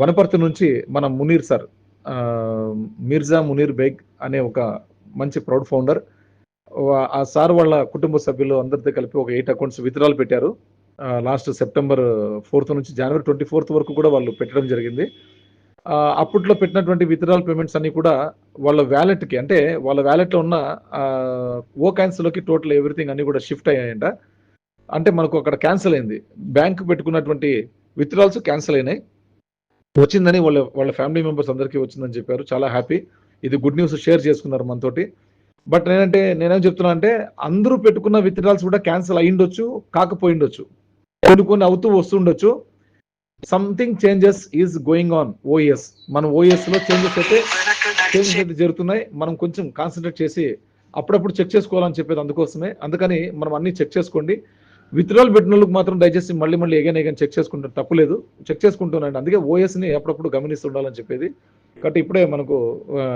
వనపర్తి నుంచి మన మునీర్ సార్ మీర్జా మిర్జా మునీర్ బేగ్ అనే ఒక మంచి ప్రౌడ్ ఫౌండర్. ఆ సార్ వాళ్ళ కుటుంబ సభ్యులు అందరితో కలిపి ఒక ఎయిట్ అకౌంట్స్ విత్డ్రాల్ పెట్టారు. లాస్ట్ సెప్టెంబర్ ఫోర్త్ నుంచి జనవరి ట్వంటీ ఫోర్త్ వరకు కూడా వాళ్ళు పెట్టడం జరిగింది. అప్పట్లో పెట్టినటువంటి విత్డ్రాల్ పేమెంట్స్ అన్ని కూడా వాళ్ళ వ్యాలెట్కి అంటే వాళ్ళ వ్యాలెట్లో ఉన్న ఓ లోకి టోటల్ ఎవ్రీథింగ్ అన్ని కూడా షిఫ్ట్ అయ్యాయంట. అంటే మనకు అక్కడ క్యాన్సిల్ అయింది. బ్యాంక్ పెట్టుకున్నటువంటి విత్డ్రాల్స్ క్యాన్సిల్ అయినాయి. వచ్చిందని వాళ్ళ వాళ్ళ ఫ్యామిలీ మెంబర్స్ అందరికీ వచ్చిందని చెప్పారు. చాలా హ్యాపీ ఇది గుడ్ న్యూస్ షేర్ చేసుకున్నారు మనతోటి. బట్ నేనంటే నేనేం చెప్తున్నా అంటే అందరూ పెట్టుకున్న విత్డ్రాల్స్ కూడా క్యాన్సిల్ అయ్యిండొచ్చు కాకపోయిండొచ్చు. కొన్ని కొన్ని అవుతూ వస్తుండొచ్చు. Something changes is going on OS మనం ఓఎస్లో చేంజెస్ అయితే చేంజెస్ అయితే జరుగుతున్నాయి. మనం కొంచెం కాన్సన్ట్రేట్ చేసి అప్పుడప్పుడు చెక్ చేసుకోవాలని చెప్పేది అందుకోసమే. అందుకని మనం అన్ని చెక్ చేసుకోండి. విత్డ్రాల్ పెట్టిన వాళ్ళకి మాత్రం దయచేసి మళ్ళీ మళ్ళీ ఎగైన్ ఎగైన్ చెక్ చేసుకుంటారు తప్పులేదు. చెక్ చేసుకుంటున్నాను అందుకే ఓఎస్ని ఎప్పుడప్పుడు అప్పుడప్పుడు గమనిస్తుండాలని చెప్పేది. కాబట్టి ఇప్పుడే మనకు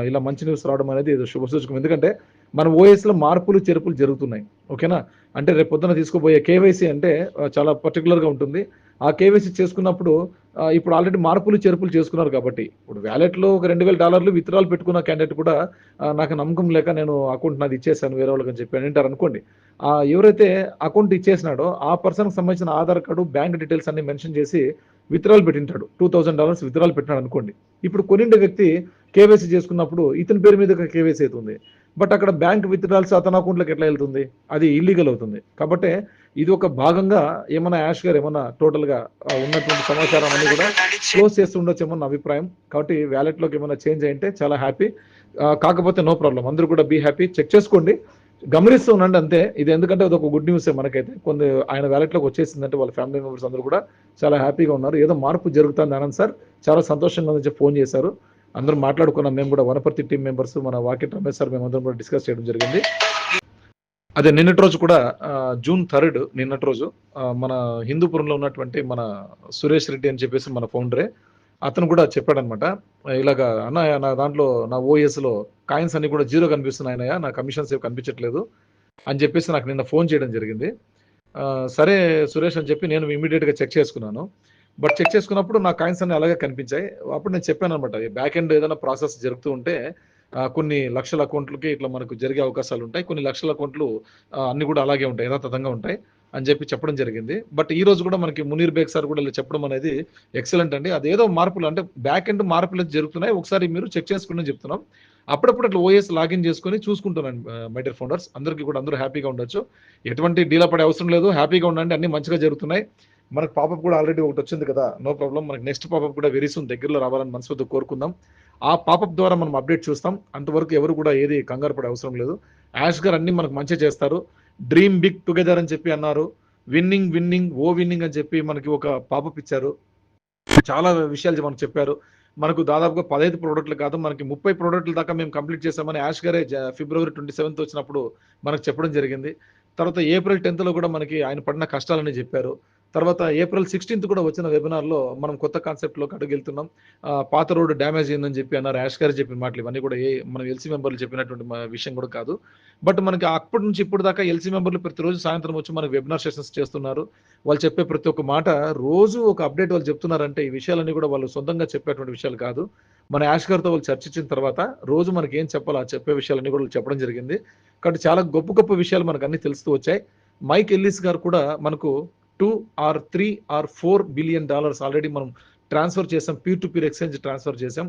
ఇలా మంచి న్యూస్ రావడం అనేది శుభ శుభసూచకం. ఎందుకంటే మన ఓఎస్లో మార్పులు చేర్పులు జరుగుతున్నాయి. ఓకేనా? అంటే రేపు పొద్దున తీసుకుపోయే కేవైసీ అంటే చాలా పర్టికులర్గా ఉంటుంది. ఆ కేవైసీ చేసుకున్నప్పుడు ఇప్పుడు ఆల్రెడీ మార్పులు చేర్పులు చేసుకున్నారు కాబట్టి. ఇప్పుడు వ్యాలెట్లో ఒక రెండు వేల డాలర్లు విత్డ్రాల్ పెట్టుకున్న క్యాండిడేట్ కూడా నాకు నమ్మకం లేక నేను అకౌంట్ నాది ఇచ్చేసాను వేరే వాళ్ళకి అని చెప్పి అంటారు అనుకోండి. ఆ ఎవరైతే అకౌంట్ ఇచ్చేసినాడో ఆ పర్సన్కి సంబంధించిన ఆధార్ కార్డు బ్యాంక్ డీటెయిల్స్ అన్ని మెన్షన్ చేసి విత్డ్రాల్ పెట్టింటాడు. టూ థౌసండ్ డాలర్స్ విత్డ్రాల్ పెట్టినాడు అనుకోండి. ఇప్పుడు కొనిండే వ్యక్తి కేవైసీ చేసుకున్నప్పుడు ఇతని పేరు మీద కేవైసీ అవుతుంది. బట్ అక్కడ బ్యాంక్ విత్డ్రాల్స్ అతని అకౌంట్లోకి ఎట్లా వెళ్తుంది? అది ఇల్లీగల్ అవుతుంది. కాబట్టి ఇది ఒక భాగంగా ఏమన్నా యాష్ గారు ఏమన్నా టోటల్గా ఉన్నటువంటి సమాచారం అన్ని కూడా క్లోజ్ చేస్తూ ఉండొచ్చేమో నా అభిప్రాయం? కాబట్టి వ్యాలెట్లోకి ఏమైనా చేంజ్ అయింటే చాలా హ్యాపీ. కాకపోతే నో ప్రాబ్లం. అందరూ కూడా బీ హ్యాపీ. చెక్ చేసుకోండి. గమనిస్తూ ఉండండి అంతే. ఇది ఎందుకంటే అది ఒక గుడ్ న్యూస్ మనకైతే. కొన్ని ఆయన వ్యాలెట్లోకి వచ్చేసిందంటే వాళ్ళ ఫ్యామిలీ మెంబర్స్ అందరూ కూడా చాలా హ్యాపీగా ఉన్నారు. ఏదో మార్పు జరుగుతుంది ఆనంద్ సార్. చాలా సంతోషంగా ఉందని ఫోన్ చేశారు. అందరూ మాట్లాడుకున్నాం. మేము కూడా వనపర్తి టీం మెంబర్స్ మన వాకిట్ రమేష్ సార్ మేమందరం కూడా డిస్కస్ చేయడం జరిగింది. అదే నిన్నటి రోజు కూడా జూన్ థర్డ్ నిన్నటి రోజు మన హిందూపురంలో ఉన్నటువంటి మన సురేష్ రెడ్డి అని చెప్పేసి మన ఫౌండరే అతను కూడా చెప్పాడనమాట ఇలాగా అన్న నా దాంట్లో నా ఓఎస్లో కాయిన్స్ అన్ని కూడా జీరో కనిపిస్తున్నాయి అన్నయ్య నా కమిషన్స్ ఏవి కనిపించట్లేదు అని చెప్పేసి నాకు నిన్న ఫోన్ చేయడం జరిగింది. సరే సురేష్ అని చెప్పి నేను ఇమీడియట్గా చెక్ చేసుకున్నాను. బట్ చెక్ చేసుకున్నప్పుడు నా కాయిన్స్ అన్ని అలాగే కనిపించాయి. అప్పుడు నేను చెప్పాను అనమాట బ్యాక్ ఎండ్ ఏదైనా ప్రాసెస్ జరుగుతూ ఉంటే కొన్ని లక్షల అకౌంట్లకి ఇట్లా మనకు జరిగే అవకాశాలు ఉంటాయి. కొన్ని లక్షల అకౌంట్లు అన్ని కూడా అలాగే ఉంటాయి యథాతథంగా ఉంటాయి అని చెప్పి చెప్పడం జరిగింది. బట్ ఈ రోజు కూడా మనకి మునీర్ బేగ్ సార్ కూడా చెప్పడం అనేది ఎక్సలెంట్ అండి. అదేదో మార్పులు అంటే బ్యాక్ ఎండ్ మార్పులు జరుగుతున్నాయి. ఒకసారి మీరు చెక్ చేసుకుని చెప్తున్నాం. అప్పుడప్పుడు అట్లా ఓఎస్ లాగిన్ చేసుకొని చూసుకుంటున్నాను మై డియర్ ఫౌండర్స్ అందరికీ కూడా అందరూ హ్యాపీగా ఉండొచ్చు. ఎటువంటి డీలా పడే అవసరం లేదు. హ్యాపీగా ఉండండి. అన్ని మంచిగా జరుగుతున్నాయి. మనకు పాపప్ కూడా ఆల్రెడీ ఒకటి వచ్చింది కదా నో ప్రాబ్లం మనకి నెక్స్ట్ పాపప్ కూడా వెరీ సూన్ దగ్గరలో రావాలని మనస్ఫూర్తి కోరుకుందాం. ఆ పాపప్ ద్వారా మనం అప్డేట్ చూస్తాం. అంతవరకు ఎవరు కూడా ఏది కంగారు పడే అవసరం లేదు. యాష్ గారు అన్ని మనకు మంచి చేస్తారు. డ్రీమ్ బిగ్ టుగెదర్ అని చెప్పి అన్నారు. విన్నింగ్ విన్నింగ్ ఓ విన్నింగ్ అని చెప్పి మనకి ఒక పాపప్ ఇచ్చారు. చాలా విషయాలు మనకు చెప్పారు. మనకు దాదాపుగా పదహైదు ప్రోడక్ట్లు కాదు మనకి ముప్పై ప్రోడక్ట్ల దాకా మేము కంప్లీట్ చేసామని యాష్ గారే ఫిబ్రవరి ట్వంటీ సెవెంత్ వచ్చినప్పుడు మనకు చెప్పడం జరిగింది. తర్వాత ఏప్రిల్ టెన్త్లో కూడా మనకి ఆయన పడిన కష్టాలని చెప్పారు. తర్వాత ఏప్రిల్ సిక్స్టీన్త్ కూడా వచ్చిన వెబినార్లో మనం కొత్త కాన్సెప్ట్లోకి అడుగుతున్నాం పాత రోడ్డు డ్యామేజ్ అయిందని చెప్పి అన్నారు యాష్ గారు చెప్పిన మాటలు ఇవన్నీ కూడా ఏ మనం ఎల్సీ మెంబర్లు చెప్పినటువంటి విషయం కూడా కాదు. బట్ మనకి అప్పటి నుంచి ఇప్పుడు దాకా ఎల్సీ మెంబర్లు ప్రతిరోజు సాయంత్రం వచ్చి మనకి వెబినార్ సెషన్స్ చేస్తున్నారు. వాళ్ళు చెప్పే ప్రతి ఒక్క మాట రోజు ఒక అప్డేట్ వాళ్ళు చెప్తున్నారంటే ఈ విషయాలన్నీ కూడా వాళ్ళు సొంతంగా చెప్పేటువంటి విషయాలు కాదు. మన యాష్ గారితో వాళ్ళు చర్చించిన తర్వాత రోజు మనకి ఏం చెప్పాలో ఆ చెప్పే విషయాలన్నీ కూడా చెప్పడం జరిగింది. కాబట్టి చాలా గొప్ప గొప్ప విషయాలు మనకు అన్ని తెలుస్తూ వచ్చాయి. మైక్ ఎల్లిస్ గారు కూడా మనకు two or three or four billion dollars already మనం ట్రాన్స్ఫర్ చేసాం peer to peer exchange transfer చేసాం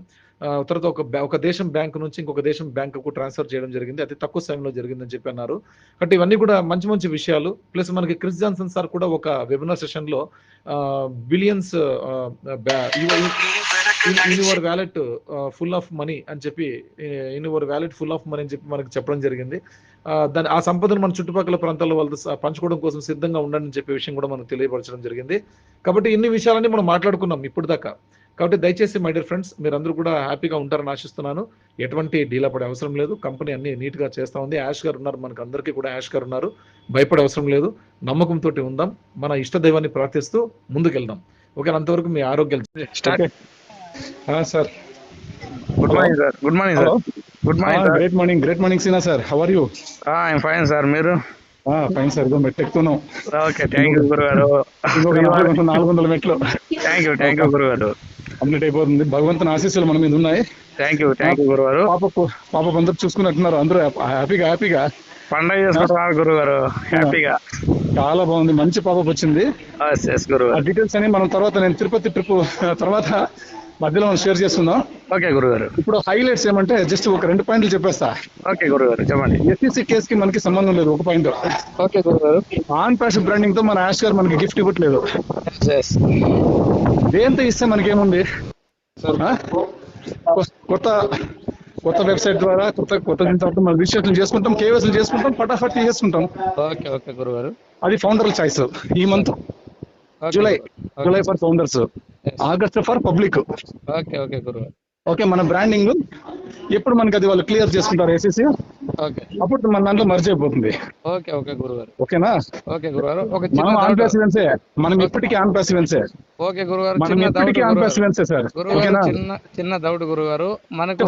తర్వాత ఒక ఒక దేశం బ్యాంక్ నుంచి ఇంకొక దేశం బ్యాంకుకు ట్రాన్స్ఫర్ చేయడం జరిగింది. అతి తక్కువ సమయంలో జరిగిందని చెప్పి అన్నారు. కాబట్టి ఇవన్నీ కూడా మంచి మంచి విషయాలు. ప్లస్ మనకి క్రిస్ జాన్సన్ సార్ కూడా ఒక వెబినార్ సెషన్లో billions in your wallet full of money అని చెప్పి in your wallet full of money అని చెప్పి మనకి చెప్పడం జరిగింది. దాని ఆ సంపదను మన చుట్టుపక్కల ప్రాంతాల్లో వాళ్ళతో పంచుకోవడం కోసం సిద్ధంగా ఉండండి అని చెప్పే విషయం కూడా మనకు తెలియపరచడం జరిగింది. కాబట్టి ఇన్ని విషయాలన్నీ మనం మాట్లాడుకున్నాం ఇప్పుడు దాకా కాబట్టి దయచేసి మై డియర్ ఫ్రెండ్స్ మీరందరూ కూడా హ్యాపీగా ఉంటారని ఆశిస్తున్నాను. ఎటువంటి డీలా పడే అవసరం లేదు. కంపెనీ అన్ని నీట్గా చేస్తా ఉంది. యాష్ గారు ఉన్నారు. మనకు అందరికీ కూడా యాష్ గారు ఉన్నారు. భయపడే అవసరం లేదు. నమ్మకంతో ఉందాం. మన ఇష్ట దైవాన్ని ప్రార్థిస్తూ ముందుకెళ్దాం. ఓకే అంతవరకు మీ start. Sir. Good morning sir good morning sir good morning great morning great morning Seena sir how are you I'm fine sir మీరు ఫైన్ సార్ ఇదో మెట్లు ఎక్కుతున్నాం ఓకే థ్యాంక్ యూ గురుగారు. నాలుగు వందల- మెట్లు. థ్యాంక్ యూ థ్యాంక్ యూ గురుగారు. Complete అయిపోతుంది. భగవంతుని ఆశీస్సులు మన మీద ఉన్నాయి. థ్యాంక్ యూ థ్యాంక్ యూ గురుగారు. పాపకు పాపకు అందరూ చూసుకున్నట్టున్నారు. అందరూ హ్యాపీగా హ్యాపీగా. పండగ చేసుకుంటున్నారు గురుగారు. హ్యాపీగా. చాలా బాగుంది. మంచి పాపకు వచ్చింది. డీటెయిల్స్ అని మనం తర్వాత నేను తిరుపతి ట్రిప్ తర్వాత మధ్యలో మనం షేర్ చేసుకుందాం. ఓకే గురుగారు. ఇప్పుడు హైలైట్స్ ఏమంటే జస్ట్ ఒక రెండు పాయింట్లు చెప్పేస్తా. ఓకే గురుగారు చెప్పండి. ఎస్సీసీ కేసు కి మనకి సంబంధం లేదు ఒక పాయింట్. ఓకే గురుగారు. ఆన్ ప్యాషన్ బ్రాండింగ్తో మన యాష్ గారు మనకి గిఫ్ట్ ఇవ్వట్లేదు. దేంతో ఇస్తే మనకేముంది? కొత్త కొత్త వెబ్సైట్ ద్వారా కొత్త కొత్త దీని తర్వాత మనం రిజిస్ట్రేషన్ చేసుకుంటాం కేవైసీలు చేసుకుంటాం పటాఫట్ చేసుకుంటాం. ఓకే ఓకే గురుగారు. అది ఫౌండర్ చాయిస్ ఈ month July. July for founders August for public. Okay okay గురుగారు ఓకే మన బ్రాండింగ్. ఎప్పుడు మనకి అది వాళ్ళు క్లియర్ చేసుకుంటారు ఏసీసీ ఓకే. అప్పుడు మన దాంట్లో మర్జ్ అయిపోతుంది. ఓకే ఓకే గురుగారు. ఓకేనా? ఓకే గురుగారు. ఒక మనం చిన్న ఆన్. ప్యాసివెన్సే మనం ఇప్పటికీ ఆన్ ప్యాసివెన్సే ఓకే గురుగారు మనం ఎప్పటికీ ఆన్ ప్యాసివెన్సే సార్. ఓకేనా? చిన్న చిన్న డౌట్ గురుగారు. మనకు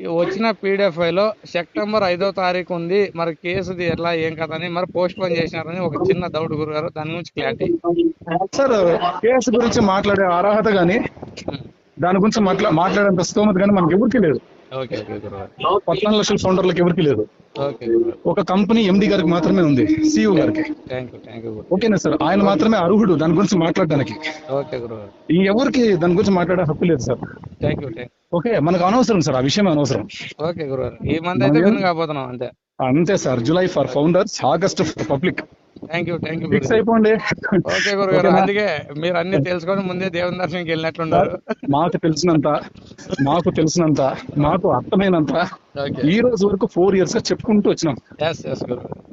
వచ్చిన పీడిఎఫ్లో సెప్టెంబర్ ఐదో తారీఖు ఉంది. మరి కేసుది ఎట్లా ఏం కథ అని మరి పోస్ట్ పోన్ చేసినారని ఒక చిన్న డౌట్ గురుగారు దాని గురించి క్లారిటీ సార్ కేసు గురించి మాట్లాడే అర్హత గానీ దాని గురించి మాట్లా మాట్లాడేంత స్తోమత కానీ మనకి ఎవరికి లేదు. పద్నాలుగు లక్షల ఫౌండర్లకు ఎవరికి లేదు. ఒక కంపెనీ ఎండి గారికి మాత్రమే ఉంది సిఇఓ గారికి. ఓకేనా సార్? ఆయన మాత్రమే అర్హుడు దాని గురించి మాట్లాడడానికి. ఎవరికి దాని గురించి మాట్లాడే హక్కు లేదు సార్. ఓకే మనకు అనవసరం సార్ ఆ విషయం అనవసరం. ఓకే గురుగారు ఈ మంత్ అయితే అంతే. అంతే sir July for founders August for public. Thank you thank you fix అయిపోండి. ఓకే గురుగారు? అందుకే మీరు అన్ని తెలుసుకొని ముందే దేవుని దర్శనంకి వెళ్ళినట్లున్నారు. మాకు తెలిసినంత మాకు తెలిసినంత మాకు అర్థమైనంత ఈ రోజు వరకు ఫోర్ ఇయర్స్గా చెప్పుకుంటూ వచ్చినాం.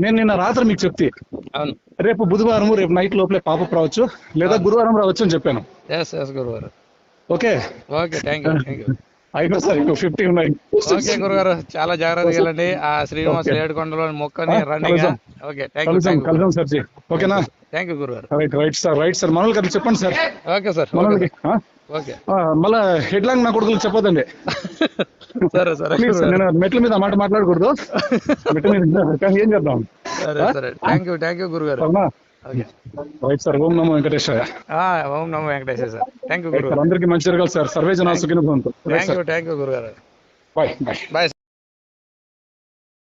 నేను నిన్న రాత్రి మీకు చెప్తే రేపు బుధవారం రేపు నైట్ లోపలే పాప రావచ్చు లేదా గురువారం రావచ్చు అని చెప్పాను. ఓకే ఓకే థ్యాంక్ యూ అయిపో సార్ ఇంకో ఫిఫ్టీ ఉన్నాయి. ఓకే గురుగారు చాలా జాగ్రత్తగా ఆ శ్రీనివాస్. ఏడుకొండలో మొక్కని రన్నింగ్. ఓకే థ్యాంక్ యూ కలుద్దాం సార్ ఓకేనా? థ్యాంక్ యూ గురుగారు. Right right sir right sir మనోళ్ళకి అది చెప్పండి సార్ ఓకే సార్? ఓకే ఆ, మళ్ళా హెడ్ లాంగ్ నా కొడుకులు చెప్పొద్దండి. సరే సరే నేను మెట్ల మీద మాట మాట్లాడకూడదు. మెట్ల మీద ఏం చేద్దాం? సరే సరే. థ్యాంక్ యూ థ్యాంక్ యూ గురుగారు. ఓకే రైట్ సార్ ఓం నమో వెంకటేశ్వర ఆ, ఓం నమో Venkateswara sir thank you right గురుగారు సార్ అందరికీ మంచి జరగాలి సార్ సర్వే జనా సుఖిన భవంతు right thank sir you thank you గురుగారు బాయ్ బాయ్ బాయ్